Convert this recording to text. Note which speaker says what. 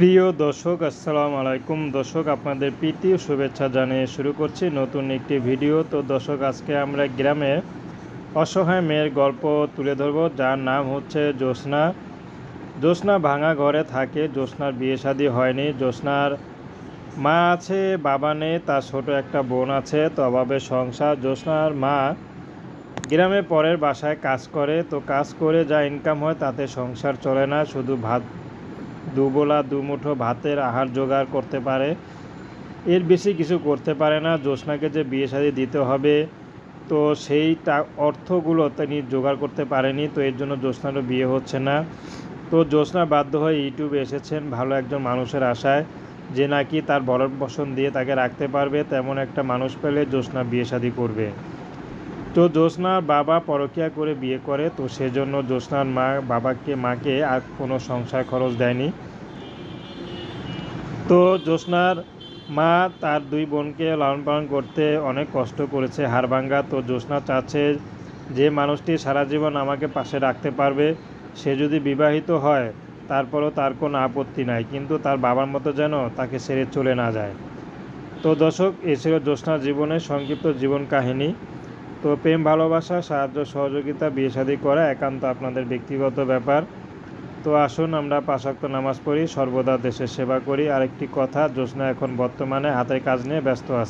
Speaker 1: প্রিয় দর্শক, আসসালামু আলাইকুম। দর্শক, আপনাদের প্রীতি শুভেচ্ছা জানিয়ে শুরু করছি নতুন একটি ভিডিও। তো দর্শক, আজকে আমরা গ্রামে অসহায় মেয়ের গল্প তুলে ধরব, যার নাম হচ্ছে জ্যোৎস্না। জ্যোৎস্না ভাঙা ঘরে থাকে, জ্যোৎস্নার বিয়ে শাদী হয়নি। জ্যোৎস্নার মা আছে, বাবা নেই, তার ছোট একটা বোন আছে, তো অভাবে সংসার। জ্যোৎস্নার মা গ্রামে পরের বাসায় কাজ করে, তো কাজ করে যা ইনকাম হয় তাতে সংসার চলে না, শুধু ভাত দুবেলা, দুমুঠো ভাতের আহার জোগাড় করতে পারে। এর বেশি কিছু করতে পারে না। জ্যোৎস্নাকে যে বিয়ে শাদী দিতে হবে, তো সেই অর্থগুলো তিনি জোগাড় করতে পারেনি, তো এর জন্য জ্যোৎস্নারও বিয়ে হচ্ছে না। তো জ্যোৎস্না বাধ্য হয়ে ইউটিউবে এসেছেন ভালো একজন মানুষের আশায়, যে নাকি তার বরণ পোষণ দিয়ে তাকে রাখতে পারবে। তেমন একটা মানুষ পেলে জ্যোৎস্না বিয়ে শাদী করবে। তো জ্যোৎস্নার বাবা পরকিয়া করে বিয়ে করে, তো সেজন্য জ্যোৎস্নার মা বাবাকে, মাকে আর কোনো সংসার খরচ দেয়নি। তো জ্যোৎস্নার মা তার দুই বোনকে লালন পালন করতে অনেক কষ্ট করেছে হাড়ভাঙ্গা তো জ্যোৎস্না চাচ্ছে যে মানুষটি সারা জীবন আমাকে পাশে রাখতে পারবে, সে যদি বিবাহিত হয় তারপরও তার কোনো আপত্তি নাই, কিন্তু তার বাবার মতো যেন তাকে সেরে চলে না যায়। তো দর্শক, এ ছিল জ্যোৎস্নার জীবনের সংক্ষিপ্ত জীবন কাহিনী। তো প্রেম, ভালোবাসা, সাহায্য, সহযোগিতা, বিয়ে শাদী করা একান্ত আপনাদের ব্যক্তিগত ব্যাপার। তো আসুন আমরা পাশাক্ত নামাজ পড়ি, সর্বদা দেশের সেবা করি। আরেকটি কথা, জ্যোৎস্না এখন বর্তমানে হাতের কাজ নিয়ে ব্যস্ত আছে।